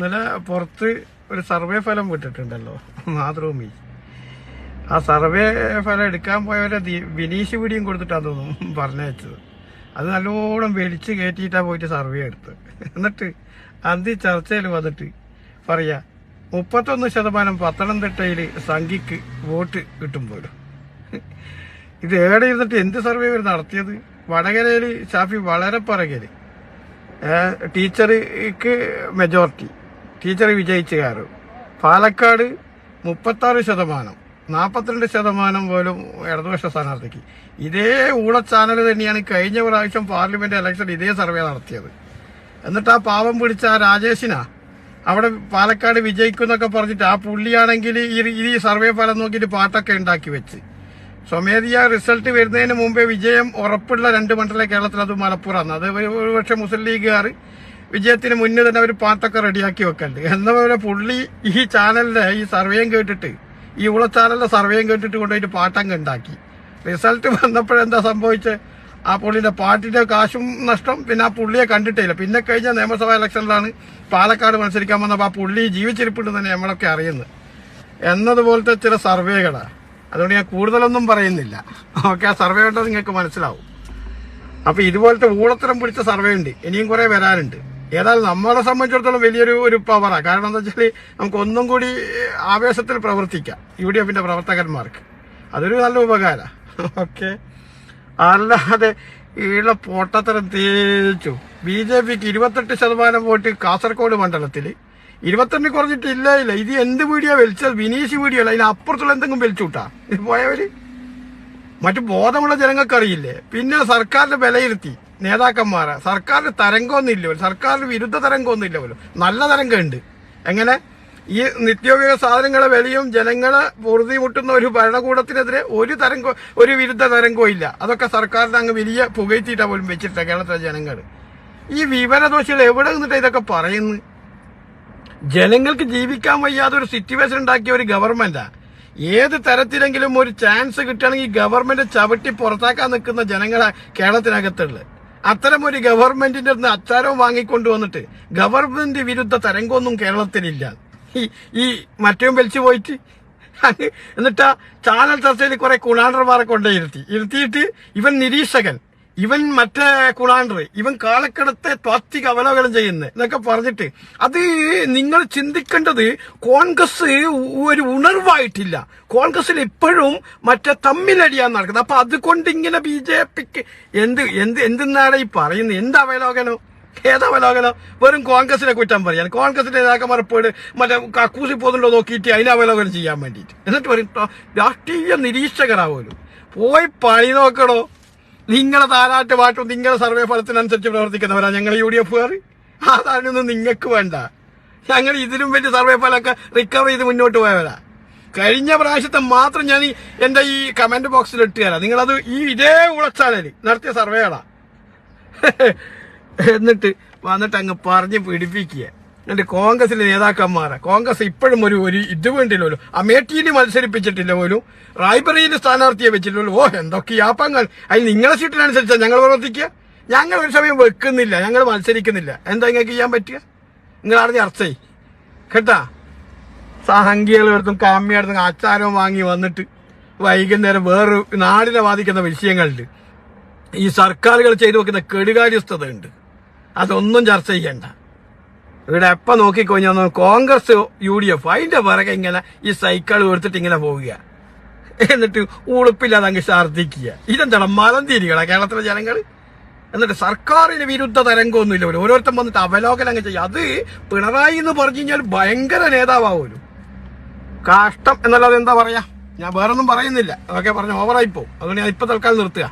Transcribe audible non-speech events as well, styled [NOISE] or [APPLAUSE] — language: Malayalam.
ഇന്നലെ പുറത്ത് ഒരു സർവേ ഫലം വിട്ടിട്ടുണ്ടല്ലോ മാതൃഭൂമി. ആ സർവേ ഫലം എടുക്കാൻ പോയവരെ വിനീഷ് പിടിയും കൊടുത്തിട്ടാന്ന് തോന്നുന്നു പറഞ്ഞയച്ചത്. അത് നല്ലോണം വെളിച്ച് കയറ്റിയിട്ടാ പോയിട്ട് സർവേ എടുത്ത് എന്നിട്ട് അന്തി ചർച്ചയിൽ വന്നിട്ട് പറയാ മുപ്പത്തൊന്ന് ശതമാനം പത്തനംതിട്ടയിൽ സംഘിക്ക് വോട്ട് കിട്ടും പോലും. ഇത് എവിടെ ഇരുന്നിട്ട് എന്ത് സർവേ ഇവർ നടത്തിയത്? വടകരയിൽ ഷാഫി വളരെ പറകര് ടീച്ചർക്ക് മെജോറിറ്റി ടീച്ചർ വിജയിച്ചു കയറും. പാലക്കാട് മുപ്പത്താറ് ശതമാനം നാൽപ്പത്തിരണ്ട് ശതമാനം പോലും ഇടതുപക്ഷ സ്ഥാനാർത്ഥിക്ക്. ഇതേ ഊള ചാനൽ തന്നെയാണ് കഴിഞ്ഞ പ്രാവശ്യം പാർലമെന്റ് ഇലക്ഷൻ ഇതേ സർവേ നടത്തിയത്. എന്നിട്ട് ആ പാവം പിടിച്ച ആ രാജേഷിനാ അവിടെ പാലക്കാട് വിജയിക്കും എന്നൊക്കെ പറഞ്ഞിട്ട് ആ പുള്ളിയാണെങ്കിൽ ഈ സർവേ ഫലം നോക്കിയിട്ട് പാട്ടൊക്കെ ഉണ്ടാക്കി വെച്ച്. സ്വമേധിയ റിസൾട്ട് വരുന്നതിന് മുമ്പേ വിജയം ഉറപ്പുള്ള രണ്ട് മണ്ഡലം കേരളത്തിൽ അത് മലപ്പുറമാണ് അത് ഒരു- ഒരുപക്ഷെ മുസ്ലിം ലീഗുകാർ വിജയത്തിന് മുന്നേ തന്നെ ഒരു പാട്ടൊക്കെ റെഡിയാക്കി വെക്കണ്ട്. എന്ന പോലെ പുള്ളി ഈ ചാനലിന്റെ ഈ സർവേയും കേട്ടിട്ട് ഈ ഉള ചാനലിന്റെ സർവേയും കേട്ടിട്ട് കൊണ്ടുപോയിട്ട് പാട്ടങ്ങ് ഉണ്ടാക്കി. റിസൾട്ട് വന്നപ്പോഴെന്താ സംഭവിച്ചത് ആ പുള്ളിന്റെ പാട്ടിന്റെ കാശും നഷ്ടം പിന്നെ ആ പുള്ളിയെ കണ്ടിട്ടില്ല പിന്നെ കഴിഞ്ഞ നിയമസഭാ ഇലക്ഷനിലാണ് പാലക്കാട് മത്സരിക്കാൻ വന്നപ്പോൾ ആ പുള്ളി ജീവിച്ചിരിപ്പുണ്ട് തന്നെ നമ്മളൊക്കെ അറിയുന്നത് എന്നതുപോലത്തെ ചില സർവേകളാണ് അതുകൊണ്ട് ഞാൻ കൂടുതലൊന്നും പറയുന്നില്ല. ഓക്കെ ആ സർവേ കണ്ടാൽ നിങ്ങൾക്ക് മനസ്സിലാവും. അപ്പൊ ഇതുപോലത്തെ ഊളത്തരം പിടിച്ച സർവേ ഉണ്ട് ഇനിയും കുറെ വരാനുണ്ട്. ഏതായാലും നമ്മളെ സംബന്ധിച്ചിടത്തോളം വലിയൊരു ഒരു പവറാണ് കാരണം എന്താ വെച്ചാൽ നമുക്ക് ഒന്നും കൂടി ആവേശത്തിൽ പ്രവർത്തിക്കാം. യു ഡി എഫിന്റെ പ്രവർത്തകന്മാർക്ക്. അതൊരു നല്ല ഉപകാരമാണ് [LAUGHS] ഓക്കെ. അല്ലാതെ ഈള പൊട്ടത്തരം തേച്ചു. ബി ജെ പിക്ക് ഇരുപത്തെട്ട് ശതമാനം വോട്ട് കാസർഗോഡ് മണ്ഡലത്തിൽ ഇരുപത്തെട്ട് കുറഞ്ഞിട്ടില്ല ഇല്ല. ഇത് എന്ത് വീഡിയോ വലിച്ചത് വിനീഷ് വീഡിയോ അല്ല അതിനപ്പുറത്തുള്ള എന്തെങ്കിലും വലിച്ചുവിട്ടാ ഇത് പോയവര്? മറ്റു ബോധമുള്ള ജനങ്ങൾക്ക് അറിയില്ലേ പിന്നെ സർക്കാരിന്റെ വിലയിരുത്തി. നേതാക്കന്മാരെ. സർക്കാരിന് തരംഗമൊന്നും ഇല്ല പോലും. സർക്കാരിന് വിരുദ്ധ തരംഗമൊന്നും ഇല്ല പോലും. നല്ല തരംഗമുണ്ട്. എങ്ങനെ? ഈ നിത്യോപയോഗ സാധനങ്ങളെ വിലയും ജനങ്ങളെ പൊറുതി മുട്ടുന്ന ഒരു ഭരണകൂടത്തിനെതിരെ ഒരു തരംഗം ഒരു വിരുദ്ധ തരംഗവും ഇല്ല. അതൊക്കെ സർക്കാരിന് അങ്ങ് വലിയ പുകഴ്ത്തിയിട്ടാ പോലും വെച്ചിട്ട കേരളത്തിലെ ജനങ്ങൾ ഈ വിവരദോഷികൾ എവിടെ നിന്നിട്ട് ഇതൊക്കെ പറയുന്നു ജനങ്ങൾക്ക് ജീവിക്കാൻ വയ്യാതെ ഒരു സിറ്റുവേഷൻ ഉണ്ടാക്കിയ ഒരു ഗവൺമെന്റാ. ഏത് തരത്തിലെങ്കിലും ഒരു ചാൻസ് കിട്ടുകയാണെങ്കിൽ ഗവൺമെന്റ് ചവിട്ടി പുറത്താക്കാൻ നിൽക്കുന്ന ജനങ്ങളെ കേരളത്തിനകത്തുള്ളത്. അത്തരം ഒരു ഗവൺമെന്റിന്റെ അടുത്ത് അച്ചാരവും വാങ്ങിക്കൊണ്ടുവന്നിട്ട് ഗവൺമെന്റ് വിരുദ്ധ തരംഗമൊന്നും കേരളത്തിലില്ല. ഈ ഈ മറ്റവും വലിച്ചു പോയിട്ട്. എന്നിട്ടാ ചാനൽ ചർച്ചയിൽ കുറെ കുണാണ്ടർമാരെ കൊണ്ടേ ഇരുത്തി. ഇരുത്തിയിട്ട് ഇവൻ നിരീക്ഷകൻ. ഇവൻ മറ്റേ കുളാണ്ടർ ഇവൻ കാലക്കടത്തെ താത്വിക അവലോകനം ചെയ്യുന്നത് എന്നൊക്കെ പറഞ്ഞിട്ട് അത് നിങ്ങൾ ചിന്തിക്കേണ്ടത് കോൺഗ്രസ് ഒരു ഉണർവായിട്ടില്ല. കോൺഗ്രസിൽ ഇപ്പോഴും മറ്റേ തമ്മിലടിയാൻ നടക്കുന്നത്. അപ്പൊ അതുകൊണ്ട് ഇങ്ങനെ ബി ജെ പിക്ക് എന്ത് എന്ത് എന്തെന്നാണ് ഈ പറയുന്നത്? എന്ത് അവലോകനം? ഏതവലോകനം വെറും കോൺഗ്രസിനെ കുറ്റം പറയാൻ. കോൺഗ്രസിന്റെ നേതാക്കന്മാർ പോയിട്ട് മറ്റേ കക്കൂസി പോകുന്നുണ്ടോ നോക്കിയിട്ട് അതിനെ അവലോകനം ചെയ്യാൻ വേണ്ടിയിട്ട്. എന്നിട്ട് പറയും രാഷ്ട്രീയ നിരീക്ഷകരാവുമല്ലോ പോയി പണി നോക്കണോ നിങ്ങളെ താരാട്ട് പാട്ടും നിങ്ങളുടെ സർവേ ഫലത്തിനനുസരിച്ച് പ്രവർത്തിക്കുന്നവരാ. ഞങ്ങൾ യു ഡി എഫുകാർ അതാണൊന്നും നിങ്ങൾക്ക് വേണ്ട. ഞങ്ങൾ ഇതിലും വലിയ സർവേ ഫലമൊക്കെ റിക്കവർ ചെയ്ത് മുന്നോട്ട് പോയവരാ. കഴിഞ്ഞ പ്രാവശ്യത്തെ മാത്രം ഞാൻ എന്റെ ഈ കമന്റ് ബോക്സിൽ ഇട്ട് തരാം നിങ്ങളത് ഈ ഇതേ ഉളച്ചാലും നടത്തിയ സർവേകളാ. എന്നിട്ട് വന്നിട്ട് അങ്ങ് പറഞ്ഞ് പിടിപ്പിക്കുക. എന്നിട്ട് കോൺഗ്രസിലെ നേതാക്കന്മാരെ. കോൺഗ്രസ് ഇപ്പോഴും ഒരു ഒരു ഇത് വേണ്ടില്ല അമേഠിയിൽ മത്സരിപ്പിച്ചിട്ടില്ല പോലും. റായ്ബറയിൽ സ്ഥാനാർത്ഥിയെ വെച്ചിട്ടില്ലല്ലോ ഓ എന്തൊക്കെ യാപ്പങ്ങൾ അതിൽ നിങ്ങളെ സീറ്റിനനുസരിച്ചാണ് ഞങ്ങൾ പ്രവർത്തിക്കുക? ഞങ്ങൾ ഒരു സമയം വെക്കുന്നില്ല. ഞങ്ങൾ മത്സരിക്കുന്നില്ല. എന്താ നിങ്ങൾക്ക് ചെയ്യാൻ പറ്റുക? നിങ്ങൾ അറിഞ്ഞ അർച്ചയി കേട്ടാ? സഹങ്കികളെടുത്തും കാമ്യടുത്തും ആച്ചാരവും വാങ്ങി വന്നിട്ട് വൈകുന്നേരം വേറൊരു നാടിനെ ബാധിക്കുന്ന വിഷയങ്ങളുണ്ട്. ഈ സർക്കാരുകൾ ചെയ്തു വെക്കുന്ന കെടുകാര്യസ്ഥതയുണ്ട്. അതൊന്നും ചർച്ച ചെയ്യണ്ട. ഇവിടെ എപ്പ നോക്കിക്കഴിഞ്ഞാൽ കോൺഗ്രസ് യു ഡി എഫ് അതിന്റെ പിറകെ ഇങ്ങനെ ഈ സൈക്കിൾ എടുത്തിട്ട് ഇങ്ങനെ പോവുക. എന്നിട്ട് ഉളുപ്പില്ലാതെ അങ്ങ് ഛർദ്ദിക്കുക. ഇതെന്താണ് മലം തിരികളാ കേരളത്തിലെ ജനങ്ങൾ? എന്നിട്ട് സർക്കാരിന് വിരുദ്ധ തരംഗമൊന്നുമില്ല പോലും. ഓരോരുത്തർ വന്നിട്ട് അവലോകനം അങ്ങ് ചെയ്യുക. അത് പിണറായി എന്ന് പറഞ്ഞു കഴിഞ്ഞാൽ ഭയങ്കര നേതാവാവുമല്ലോ കാഷ്ടം എന്നല്ലാതെ എന്താ പറയാ? ഞാൻ വേറൊന്നും പറയുന്നില്ല. അതൊക്കെ പറഞ്ഞ ഓവറായി പോകും അതുകൊണ്ട് ഞാൻ ഇപ്പൊ തൽക്കാലം നിർത്തുക.